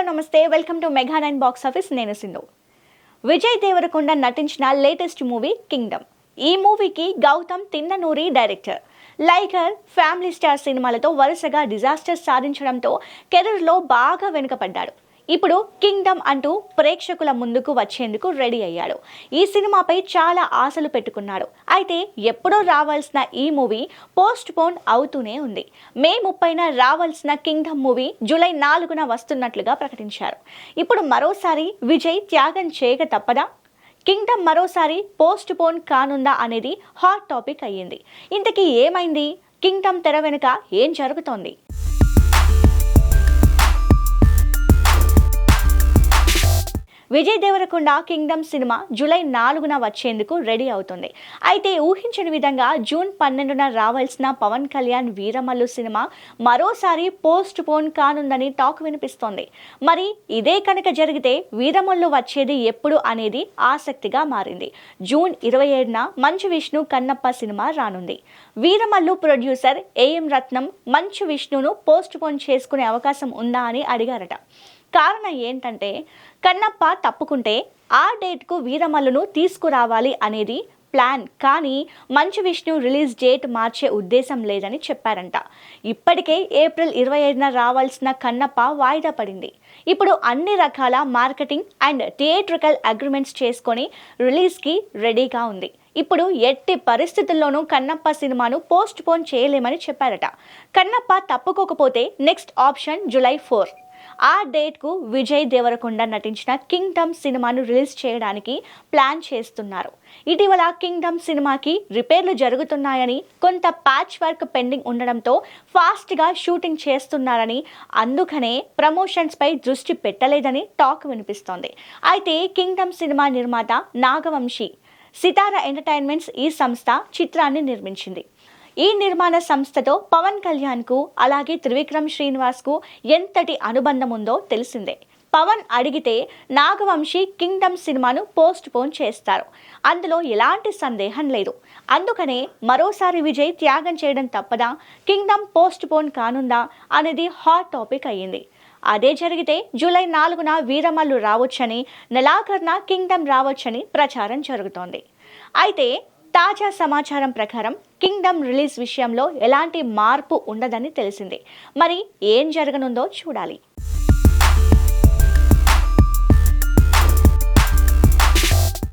Hello నమస్తే. Welcome to mega nine box office నేను సింధు. విజయ్ దేవరకొండ నటించిన లేటెస్ట్ మూవీ కింగ్డమ్. ఈ మూవీకి Gautam Tinnanuri director. Liger Family Star సినిమాలతో వరుసగా డిజాస్టర్ సాధించడంతో కెరీర్లో బాగా వెనుకపడ్డాడు ఇప్పుడు కింగ్డమ్ అంటూ ప్రేక్షకుల ముందుకు వచ్చేందుకు రెడీ అయ్యాడు. ఈ సినిమాపై చాలా ఆశలు పెట్టుకున్నాడు. అయితే ఎప్పుడో రావాల్సిన ఈ మూవీ పోస్ట్ పోన్ అవుతూనే ఉంది. మే ముప్పైన రావాల్సిన కింగ్డమ్ మూవీ జూలై నాలుగున వస్తున్నట్లుగా ప్రకటించారు. ఇప్పుడు మరోసారి విజయ్ త్యాగం చేయక తప్పదా? కింగ్డమ్ మరోసారి పోస్ట్ పోన్ కానుందా అనేది హాట్ టాపిక్ అయ్యింది. ఇంతకీ ఏమైంది? కింగ్డమ్ తెర వెనుక ఏం జరుగుతోంది? Vijay Deverakonda Kingdom cinema July నాలుగున వచ్చేందుకు రెడీ అవుతుంది. అయితే ఊహించని విధంగా జూన్ పన్నెండున రావాల్సిన పవన్ కళ్యాణ్ వీరమల్లు సినిమా మరోసారి పోస్ట్ పోన్ కానుందని టాక్ వినిపిస్తోంది. మరి ఇదే కనుక జరిగితే వీరమల్లు వచ్చేది ఎప్పుడు అనేది ఆసక్తిగా మారింది. జూన్ ఇరవై ఏడున మంచు విష్ణు కన్నప్ప సినిమా రానుంది. వీరమల్లు ప్రొడ్యూసర్ ఏఎం రత్నం మంచు విష్ణును పోస్ట్ పోన్ చేసుకునే అవకాశం ఉందా అని అడిగారట. కారణం ఏంటంటే కన్నప్ప తప్పుకుంటే ఆ డేట్కు వీరమల్లును తీసుకురావాలి అనేది ప్లాన్. కానీ మంచు విష్ణు రిలీజ్ డేట్ మార్చే ఉద్దేశం లేదని చెప్పారంట. ఇప్పటికే ఏప్రిల్ ఇరవై ఐదున రావాల్సిన కన్నప్ప వాయిదా పడింది. ఇప్పుడు అన్ని రకాల మార్కెటింగ్ అండ్ థియేట్రికల్ అగ్రిమెంట్స్ చేసుకొని రిలీజ్కి రెడీగా ఉంది. ఇప్పుడు ఎట్టి పరిస్థితుల్లోనూ కన్నప్ప సినిమాను పోస్ట్ పోన్ చేయలేమని చెప్పారట. కన్నప్ప తప్పుకోకపోతే నెక్స్ట్ ఆప్షన్ జూలై ఫోర్. ఆ డేట్కు విజయ్ దేవరకొండ నటించిన కింగ్డమ్ సినిమాను రిలీజ్ చేయడానికి ప్లాన్ చేస్తున్నారు. ఇటీవల కింగ్డమ్ సినిమాకి రిపేర్లు జరుగుతున్నాయని కొంత ప్యాచ్ వర్క్ పెండింగ్ ఉండడంతో ఫాస్ట్గా షూటింగ్ చేస్తున్నారని అందుకనే ప్రమోషన్స్పై దృష్టి పెట్టలేదని టాక్ వినిపిస్తోంది. అయితే కింగ్డమ్ సినిమా నిర్మాత నాగవంశీ సితారా ఎంటర్టైన్మెంట్స్ ఈ సంస్థ చిత్రాన్ని నిర్మించింది. ఈ నిర్మాణ సంస్థతో పవన్ కళ్యాణ్కు అలాగే త్రివిక్రమ్ శ్రీనివాస్కు ఎంతటి అనుబంధం ఉందో తెలిసిందే. పవన్ అడిగితే నాగవంశీ కింగ్డమ్ సినిమాను పోస్ట్ పోన్ చేస్తారు. అందులో ఎలాంటి సందేహం లేదు. అందుకనే మరోసారి విజయ్ త్యాగం చేయడం తప్పదా? కింగ్డమ్ పోస్ట్ పోన్ కానుందా? అనేది హాట్ టాపిక్ అయ్యింది. అదే జరిగితే జూలై నాలుగున వీరమల్లు రావచ్చని నెలాఖరున కింగ్డమ్ రావచ్చని ప్రచారం జరుగుతోంది. అయితే తాజా సమాచారం ప్రకారం కింగ్డమ్ రిలీజ్ విషయంలో ఎలాంటి మార్పు ఉండదని తెలిసింది. మరి ఏం జరగనుందో చూడాలి.